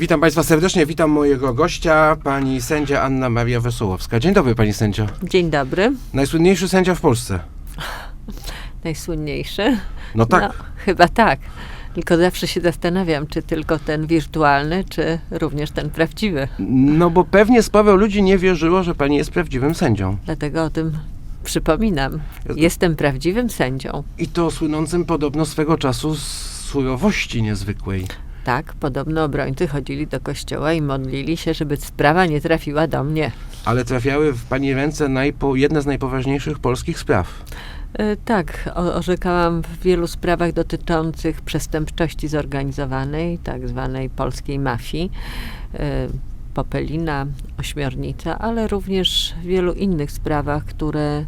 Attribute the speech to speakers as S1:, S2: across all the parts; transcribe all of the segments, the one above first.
S1: Witam Państwa serdecznie, witam mojego gościa, pani sędzia Anna Maria Wesołowska. Dzień dobry, pani sędzio.
S2: Dzień dobry.
S1: Najsłynniejszy sędzia w Polsce.
S2: Najsłynniejszy?
S1: No tak.
S2: No, chyba tak. Tylko zawsze się zastanawiam, czy tylko ten wirtualny, czy również ten prawdziwy.
S1: No bo pewnie sporo ludzi nie wierzyło, że pani jest prawdziwym sędzią.
S2: Dlatego o tym przypominam. Jestem prawdziwym sędzią.
S1: I to słynącym podobno swego czasu z surowości niezwykłej.
S2: Tak, podobno obrońcy chodzili do kościoła i modlili się, żeby sprawa nie trafiła do mnie.
S1: Ale trafiały w pani ręce najpo, jedne z najpoważniejszych polskich spraw.
S2: E, Tak, o- orzekałam w wielu sprawach dotyczących przestępczości zorganizowanej, tak zwanej polskiej mafii, e, Popelina, Ośmiornica, ale również w wielu innych sprawach, które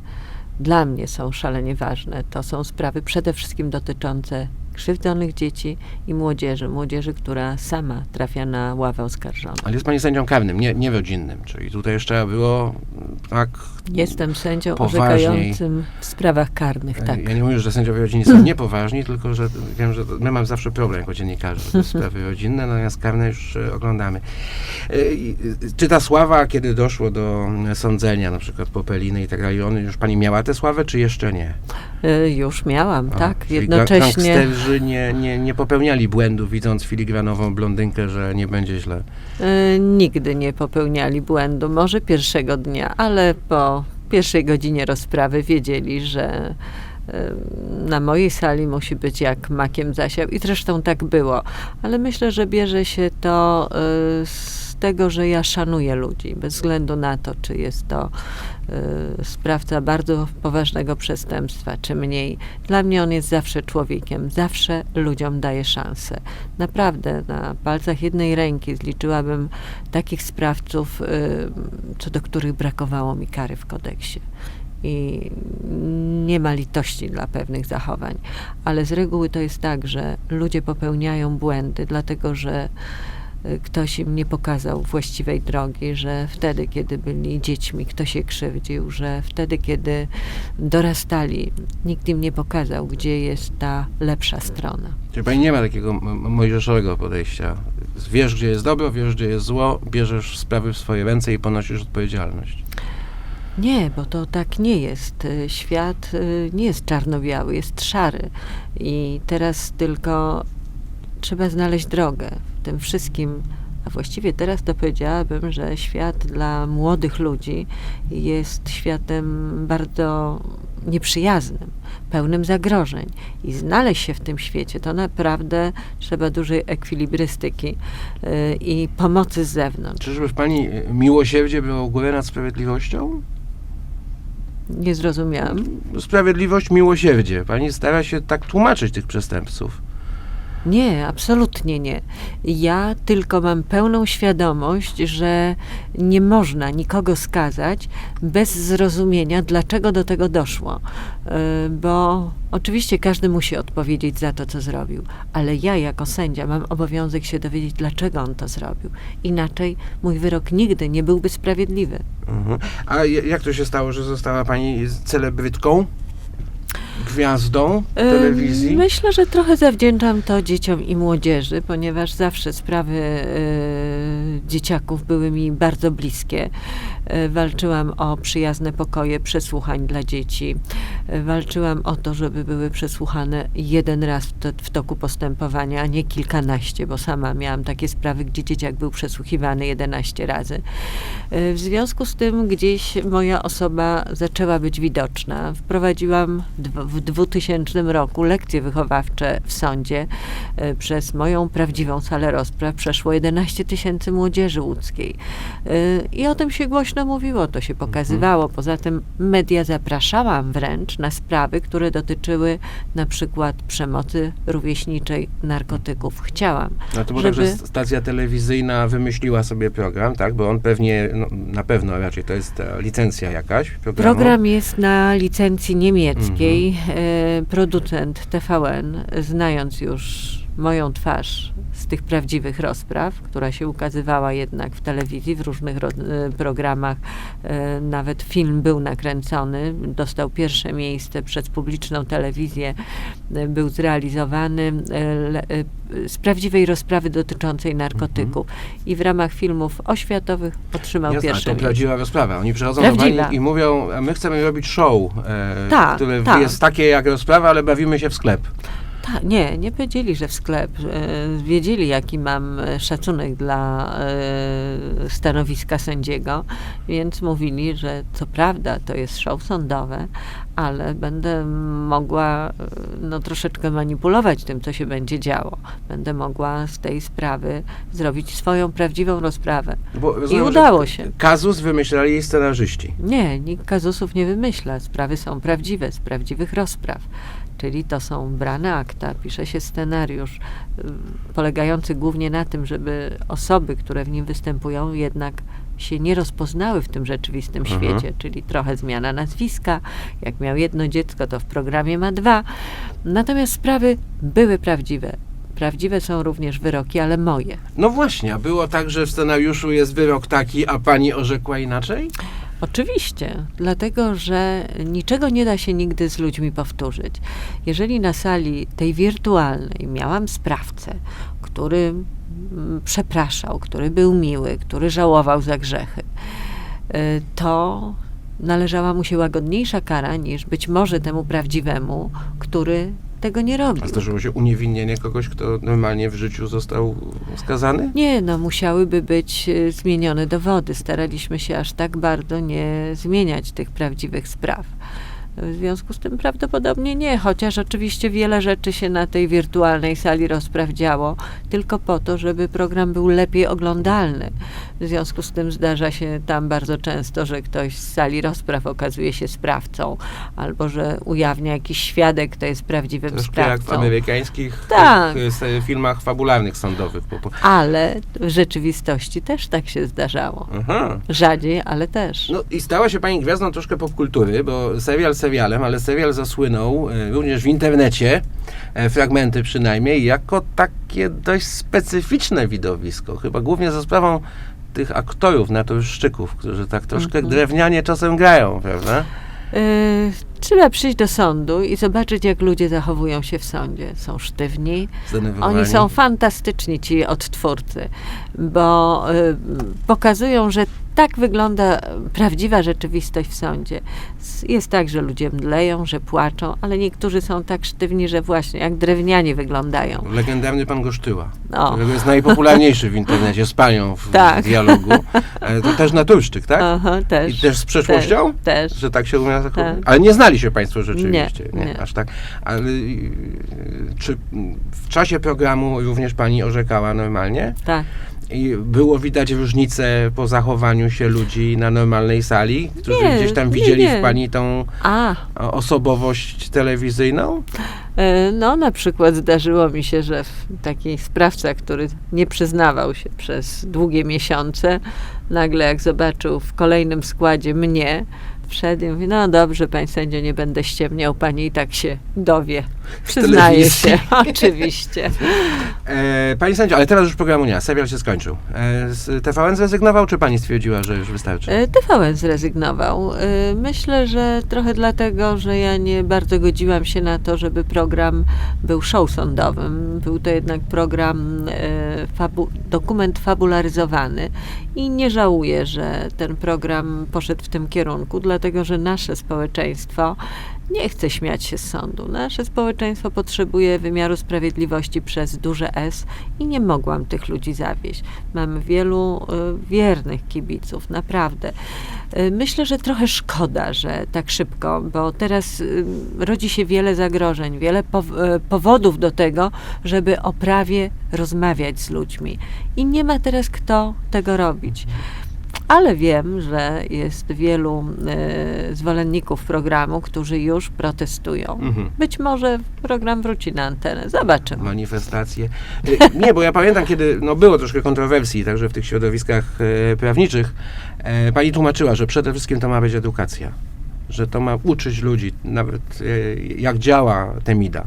S2: dla mnie są szalenie ważne. To są sprawy przede wszystkim dotyczące krzywdzonych dzieci i młodzieży, młodzieży, która sama trafia na ławę oskarżoną.
S1: Ale jest pani sędzią karnym, nie, nie rodzinnym. Czyli tutaj jeszcze było tak.
S2: Jestem sędzią
S1: Poważniej.
S2: orzekającym w sprawach karnych, tak.
S1: Ja nie mówię, że sędziowie rodzinni są niepoważni, tylko że wiem, że my mamy zawsze problem jako dziennikarze, te sprawy rodzinne, natomiast karne już e, oglądamy. E, e, Czy ta sława, kiedy doszło do sądzenia, na przykład Popeliny i tak dalej, on, już pani miała tę sławę, czy jeszcze nie?
S2: Już miałam,
S1: A,
S2: tak. Jednocześnie.
S1: Gangsterzy nie, nie, nie popełniali błędów, widząc filigranową blondynkę, że nie będzie źle.
S2: E, nigdy nie popełniali błędu, może pierwszego dnia, ale po pierwszej godzinie rozprawy wiedzieli, że na mojej sali musi być jak makiem zasiał i zresztą tak było. Ale myślę, że bierze się to e, z tego, że ja szanuję ludzi, bez względu na to, czy jest to e, sprawca bardzo poważnego przestępstwa, czy mniej. Dla mnie on jest zawsze człowiekiem, zawsze ludziom daje szansę. Naprawdę na palcach jednej ręki zliczyłabym takich sprawców, y, co do których brakowało mi kary w kodeksie. I nie ma litości dla pewnych zachowań. Ale z reguły to jest tak, że ludzie popełniają błędy, dlatego że y, ktoś im nie pokazał właściwej drogi, że wtedy, kiedy byli dziećmi, ktoś je krzywdził, że wtedy, kiedy dorastali, nikt im nie pokazał, gdzie jest ta lepsza strona.
S1: Czyli pani nie ma takiego mojżeszowego podejścia. Wiesz, gdzie jest dobro, wiesz, gdzie jest zło, bierzesz sprawy w swoje ręce i ponosisz odpowiedzialność.
S2: Nie, bo to tak nie jest. Y, Świat y, nie jest czarno-biały, jest szary. I teraz tylko trzeba znaleźć drogę w tym wszystkim. A właściwie teraz to powiedziałabym, że świat dla młodych ludzi jest światem bardzo nieprzyjaznym, pełnym zagrożeń. I znaleźć się w tym świecie to naprawdę trzeba dużej ekwilibrystyki y, i pomocy z zewnątrz.
S1: Czyżby w pani y, miłosierdzie było górę nad sprawiedliwością?
S2: Nie zrozumiałam.
S1: Sprawiedliwość, miłosierdzie. Pani stara się tak tłumaczyć tych przestępców.
S2: Nie, absolutnie nie. Ja tylko mam pełną świadomość, że nie można nikogo skazać bez zrozumienia, dlaczego do tego doszło. Yy, Bo oczywiście każdy musi odpowiedzieć za to, co zrobił, ale ja jako sędzia mam obowiązek się dowiedzieć, dlaczego on to zrobił. Inaczej mój wyrok nigdy nie byłby sprawiedliwy.
S1: Mhm. A jak to się stało, że została pani celebrytką? Gwiazdą telewizji?
S2: Myślę, że trochę zawdzięczam to dzieciom i młodzieży, ponieważ zawsze sprawy yy, dzieciaków były mi bardzo bliskie. Yy, Walczyłam o przyjazne pokoje przesłuchań dla dzieci. Yy, Walczyłam o to, żeby były przesłuchane jeden raz w, to, w toku postępowania, a nie kilkanaście, bo sama miałam takie sprawy, gdzie dzieciak był przesłuchiwany 11 razy. W związku z tym gdzieś moja osoba zaczęła być widoczna. Wprowadziłam dw- w 2000 roku lekcje wychowawcze w sądzie. E, Przez moją prawdziwą salę rozpraw przeszło 11 tysięcy młodzieży łódzkiej. E, I o tym się głośno mówiło, to się pokazywało. Poza tym media zapraszałam wręcz na sprawy, które dotyczyły na przykład przemocy rówieśniczej, narkotyków. Chciałam.
S1: No to tak,
S2: żeby-
S1: że stacja telewizyjna wymyśliła sobie program, tak? Bo on pewnie, no, na pewno raczej to jest licencja jakaś programu.
S2: Program jest na licencji niemieckiej. E, producent TVN, znając już moją twarz z tych prawdziwych rozpraw, która się ukazywała jednak w telewizji, w różnych e, programach. E, Nawet film był nakręcony, dostał pierwsze miejsce przez publiczną telewizję, e, był zrealizowany z prawdziwej rozprawy dotyczącej narkotyków i w ramach filmów oświatowych otrzymał
S1: Jasne,
S2: pierwsze
S1: to
S2: miejsce.
S1: prawdziwa rozprawa. Oni przychodzą do
S2: Prawdziwa.
S1: pani i mówią, my chcemy robić show, e,
S2: Tak,
S1: które
S2: tak.
S1: jest takie jak rozprawa, ale bawimy się w sklep.
S2: Ta, nie, nie powiedzieli, że w sklep. E, wiedzieli, jaki mam e, szacunek dla e, stanowiska sędziego, więc mówili, że co prawda to jest show sądowe, ale będę mogła no, troszeczkę manipulować tym, co się będzie działo. Będę mogła z tej sprawy zrobić swoją prawdziwą rozprawę.
S1: Bo rozumiem, że
S2: udało się.
S1: Kazus wymyślali jej scenarzyści.
S2: Nie, nikt kazusów nie wymyśla. Sprawy są prawdziwe, z prawdziwych rozpraw. Czyli to są brane akta, pisze się scenariusz, y, polegający głównie na tym, żeby osoby, które w nim występują, jednak się nie rozpoznały w tym rzeczywistym
S1: Mhm.
S2: świecie, czyli trochę zmiana nazwiska. Jak miał jedno dziecko, to w programie ma dwa. Natomiast sprawy były prawdziwe. Prawdziwe są również wyroki, ale moje.
S1: No właśnie, a było tak, że w scenariuszu jest wyrok taki, a pani orzekła inaczej?
S2: Oczywiście, dlatego że niczego nie da się nigdy z ludźmi powtórzyć. Jeżeli na sali tej wirtualnej miałam sprawcę, który mm, przepraszał, który był miły, który żałował za grzechy, y, to należała mu się łagodniejsza kara niż być może temu prawdziwemu, który tego nie robił.
S1: A zdarzyło się uniewinnienie kogoś, kto normalnie w życiu został skazany?
S2: Nie, no musiałyby być e, zmienione dowody. Staraliśmy się aż tak bardzo nie zmieniać tych prawdziwych spraw. W związku z tym prawdopodobnie nie, chociaż oczywiście wiele rzeczy się na tej wirtualnej sali rozpraw działo, tylko po to, żeby program był lepiej oglądalny. W związku z tym zdarza się tam bardzo często, że ktoś z sali rozpraw okazuje się sprawcą, albo że ujawnia jakiś świadek, kto jest prawdziwym
S1: Troszkę jak w
S2: sprawcą.
S1: amerykańskich
S2: Tak.
S1: e, filmach fabularnych sądowych.
S2: Ale w rzeczywistości też tak się zdarzało.
S1: Aha.
S2: Rzadziej, ale też.
S1: No i stała się pani gwiazdą troszkę popkultury, bo serial serialem, ale serial zasłynął e, również w internecie, e, fragmenty przynajmniej, jako takie dość specyficzne widowisko. Chyba głównie za sprawą tych aktorów, naturszczyków, którzy tak troszkę
S2: Mhm.
S1: drewnianie czasem grają, prawda?
S2: Yy, trzeba przyjść do sądu i zobaczyć, jak ludzie zachowują się w sądzie. Są sztywni. Oni są fantastyczni, ci odtwórcy, bo pokazują, że tak wygląda prawdziwa rzeczywistość w sądzie. Jest tak, że ludzie mdleją, że płaczą, ale niektórzy są tak sztywni, że właśnie jak drewnianie wyglądają.
S1: Legendarny pan Gosztyła,
S2: O.
S1: którego jest najpopularniejszy w internecie z panią w
S2: Tak.
S1: dialogu. E, To też naturszczyk, tak?
S2: Aha, też.
S1: I też z przeszłością?
S2: Też.
S1: Że tak się umie?
S2: Tak.
S1: Ale nie znali się Państwo rzeczywiście.
S2: Nie, nie.
S1: Aż tak. Ale y, czy w czasie programu również Pani orzekała normalnie?
S2: Tak.
S1: I było widać różnicę po zachowaniu się ludzi na normalnej sali, którzy
S2: Nie,
S1: gdzieś tam
S2: nie,
S1: widzieli
S2: nie.
S1: w Pani tą
S2: A,
S1: osobowość telewizyjną?
S2: E, No, na przykład zdarzyło mi się, że taki sprawca, który nie przyznawał się przez długie miesiące, nagle jak zobaczył w kolejnym składzie mnie, wszedł i mówi, no dobrze, pani sędzio, nie będę ściemniał, pani i tak się dowie.
S1: Telewizji.
S2: się, oczywiście.
S1: E, pani sędzio, ale teraz już programu nie ma, serial się skończył. E, z TVN zrezygnował, czy Pani stwierdziła, że już wystarczy?
S2: E, TVN zrezygnował. E, Myślę, że trochę dlatego, że ja nie bardzo godziłam się na to, żeby program był show sądowym. Był to jednak program, e, fabu- dokument fabularyzowany i nie żałuję, że ten program poszedł w tym kierunku, dlatego że nasze społeczeństwo nie chce śmiać się z sądu. Nasze społeczeństwo potrzebuje wymiaru sprawiedliwości przez duże S i nie mogłam tych ludzi zawieść. Mam wielu y, wiernych kibiców, naprawdę. Y, Myślę, że trochę szkoda, że tak szybko, bo teraz y, rodzi się wiele zagrożeń, wiele pow- y, powodów do tego, żeby o prawie rozmawiać z ludźmi. I nie ma teraz kto tego robić. Ale wiem, że jest wielu y, zwolenników programu, którzy już protestują.
S1: Mhm.
S2: Być może program wróci na antenę. Zobaczymy.
S1: manifestacje. E, Nie, bo ja pamiętam, kiedy no, było troszkę kontrowersji, także w tych środowiskach e, prawniczych, pani tłumaczyła, że przede wszystkim to ma być edukacja. Że to ma uczyć ludzi, nawet jak działa Temida.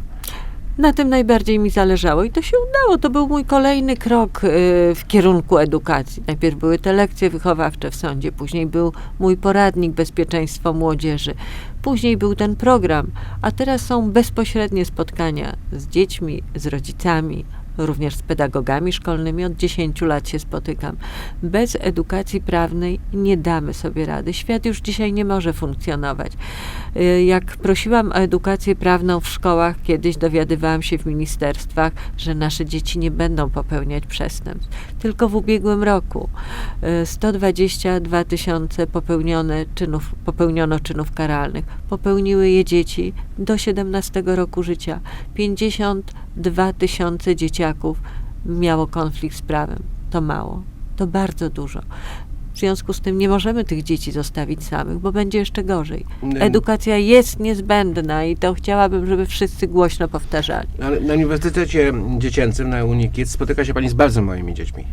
S2: Na tym najbardziej mi zależało i to się udało. To był mój kolejny krok y, w kierunku edukacji. Najpierw były te lekcje wychowawcze w sądzie, później był mój poradnik bezpieczeństwo młodzieży, później był ten program, a teraz są bezpośrednie spotkania z dziećmi, z rodzicami, również z pedagogami szkolnymi, od 10 lat się spotykam. Bez edukacji prawnej nie damy sobie rady. Świat już dzisiaj nie może funkcjonować. Y, jak prosiłam o edukację prawną w szkołach, kiedyś dowiadywałam się w ministerstwach, że nasze dzieci nie będą popełniać przestępstw. Tylko w ubiegłym roku y, 122 tysiące popełnione czynów, popełniono czynów karalnych. Popełniły je dzieci do 17 roku życia. 50 2000 dzieciaków miało konflikt z prawem. To mało, to bardzo dużo. W związku z tym nie możemy tych dzieci zostawić samych, bo będzie jeszcze gorzej. Edukacja jest niezbędna i to chciałabym, żeby wszyscy głośno powtarzali.
S1: No, ale na Uniwersytecie Dziecięcym, na Unikids, spotyka się Pani z bardzo moimi dziećmi,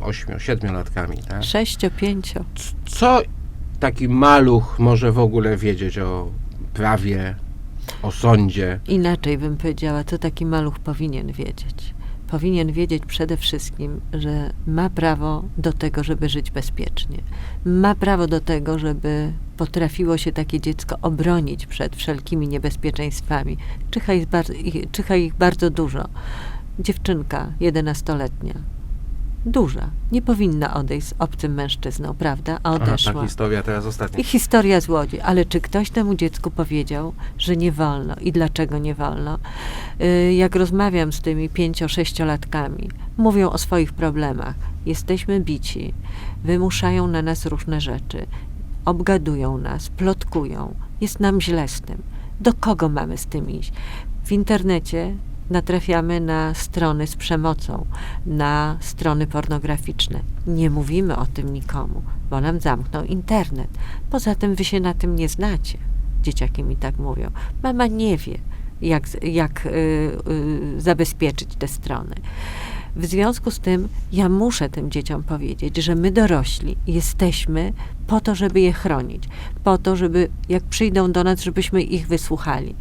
S1: ośmiu, siedmiolatkami, tak?
S2: Sześcio, pięcio.
S1: Co taki maluch może w ogóle wiedzieć o prawie o sądzie?
S2: Inaczej bym powiedziała, co taki maluch powinien wiedzieć. Powinien wiedzieć przede wszystkim, że ma prawo do tego, żeby żyć bezpiecznie. Ma prawo do tego, żeby potrafiło się takie dziecko obronić przed wszelkimi niebezpieczeństwami. Czyha ich bardzo, czyha ich bardzo dużo. Dziewczynka, jedenastoletnia, duża, nie powinna odejść z obcym mężczyzną, prawda? A
S1: Aha,
S2: odeszła.
S1: ta historia teraz ostatnia.
S2: I historia z Łodzi. Ale czy ktoś temu dziecku powiedział, że nie wolno i dlaczego nie wolno? Y, Jak rozmawiam z tymi pięcio-sześciolatkami, mówią o swoich problemach. Jesteśmy bici, wymuszają na nas różne rzeczy, obgadują nas, plotkują. Jest nam źle z tym. Do kogo mamy z tym iść? W internecie natrafiamy na strony z przemocą, na strony pornograficzne. Nie mówimy o tym nikomu, bo nam zamknął internet. Poza tym wy się na tym nie znacie. Dzieciaki mi tak mówią. Mama nie wie, jak, jak y, y, zabezpieczyć te strony. W związku z tym ja muszę tym dzieciom powiedzieć, że my dorośli jesteśmy po to, żeby je chronić, po to, żeby jak przyjdą do nas, żebyśmy ich wysłuchali.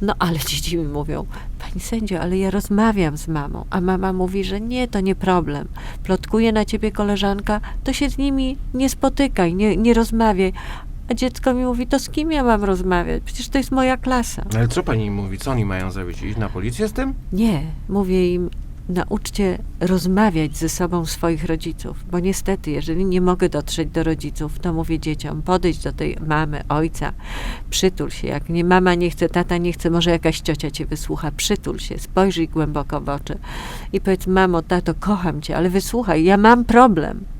S2: No ale dzieci mi mówią, pani sędzio, ale ja rozmawiam z mamą, a mama mówi, że nie, to nie problem. Plotkuje na ciebie koleżanka, to się z nimi nie spotykaj, nie, nie rozmawiaj. A dziecko mi mówi, to z kim ja mam rozmawiać? Przecież to jest moja klasa.
S1: Ale co pani im mówi? Co oni mają zrobić? Iść na policję z tym?
S2: Nie, mówię im, nauczcie rozmawiać ze sobą swoich rodziców, bo niestety, jeżeli nie mogę dotrzeć do rodziców, to mówię dzieciom, podejdź do tej mamy, ojca, przytul się. Jak nie mama nie chce, tata nie chce, może jakaś ciocia cię wysłucha, przytul się, spojrzyj głęboko w oczy i powiedz, mamo, tato, kocham cię, ale wysłuchaj, ja mam problem.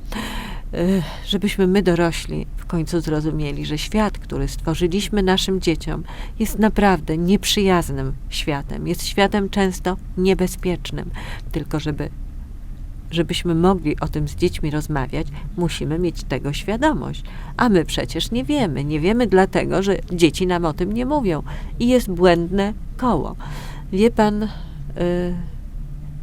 S2: Żebyśmy my dorośli w końcu zrozumieli, że świat, który stworzyliśmy naszym dzieciom, jest naprawdę nieprzyjaznym światem. Jest światem często niebezpiecznym. Tylko żeby, żebyśmy mogli o tym z dziećmi rozmawiać, musimy mieć tego świadomość. A my przecież nie wiemy. Nie wiemy dlatego, że dzieci nam o tym nie mówią. I jest błędne koło. Wie pan, y,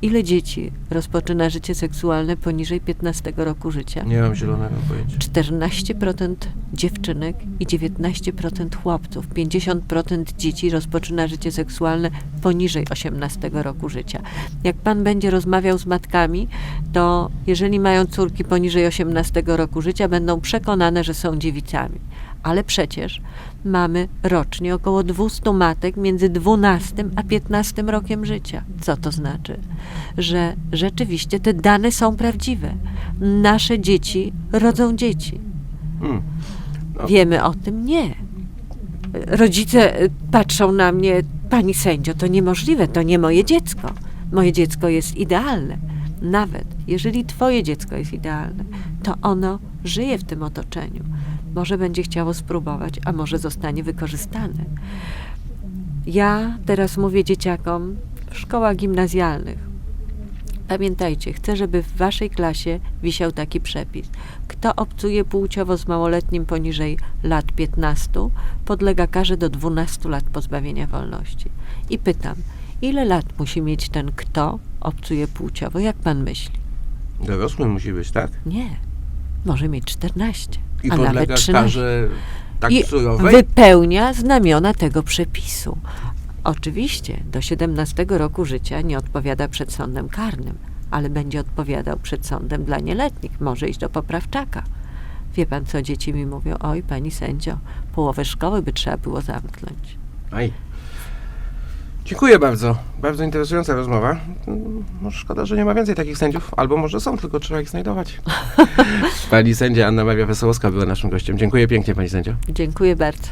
S2: ile dzieci rozpoczyna życie seksualne poniżej 15 roku życia?
S1: Nie mam zielonego pojęcia.
S2: 14% dziewczynek i 19% chłopców. 50% dzieci rozpoczyna życie seksualne poniżej 18 roku życia. Jak pan będzie rozmawiał z matkami, to jeżeli mają córki poniżej 18 roku życia, będą przekonane, że są dziewicami. Ale przecież mamy rocznie około 200 matek między 12 a 15 rokiem życia. Co to znaczy? Że rzeczywiście te dane są prawdziwe. Nasze dzieci rodzą dzieci.
S1: Hmm. No.
S2: Wiemy o tym? Nie. Rodzice y, patrzą na mnie, pani sędzio, to niemożliwe, to nie moje dziecko. Moje dziecko jest idealne. Nawet jeżeli twoje dziecko jest idealne, to ono żyje w tym otoczeniu. Może będzie chciało spróbować, a może zostanie wykorzystane. Ja teraz mówię dzieciakom w szkołach gimnazjalnych. Pamiętajcie, chcę, żeby w waszej klasie wisiał taki przepis. Kto obcuje płciowo z małoletnim poniżej lat 15, podlega karze do 12 lat pozbawienia wolności. I pytam, ile lat musi mieć ten kto obcuje płciowo? Jak pan myśli?
S1: Dorosły musi być, tak?
S2: Nie. Może mieć 14,
S1: I
S2: a nawet
S1: podlega
S2: 13.
S1: karze tak
S2: I
S1: surowej?
S2: wypełnia znamiona tego przepisu. Oczywiście do 17 roku życia nie odpowiada przed sądem karnym, ale będzie odpowiadał przed sądem dla nieletnich. Może iść do poprawczaka. Wie pan, co dzieci mi mówią? Oj, pani sędzio, połowę szkoły by trzeba było zamknąć.
S1: Aj. Dziękuję bardzo. Bardzo interesująca rozmowa. No, szkoda, że nie ma więcej takich sędziów. Albo może są, tylko trzeba ich znajdować. Pani sędzia Anna Maria Wesołowska była naszym gościem. Dziękuję pięknie, pani sędzio.
S2: Dziękuję bardzo.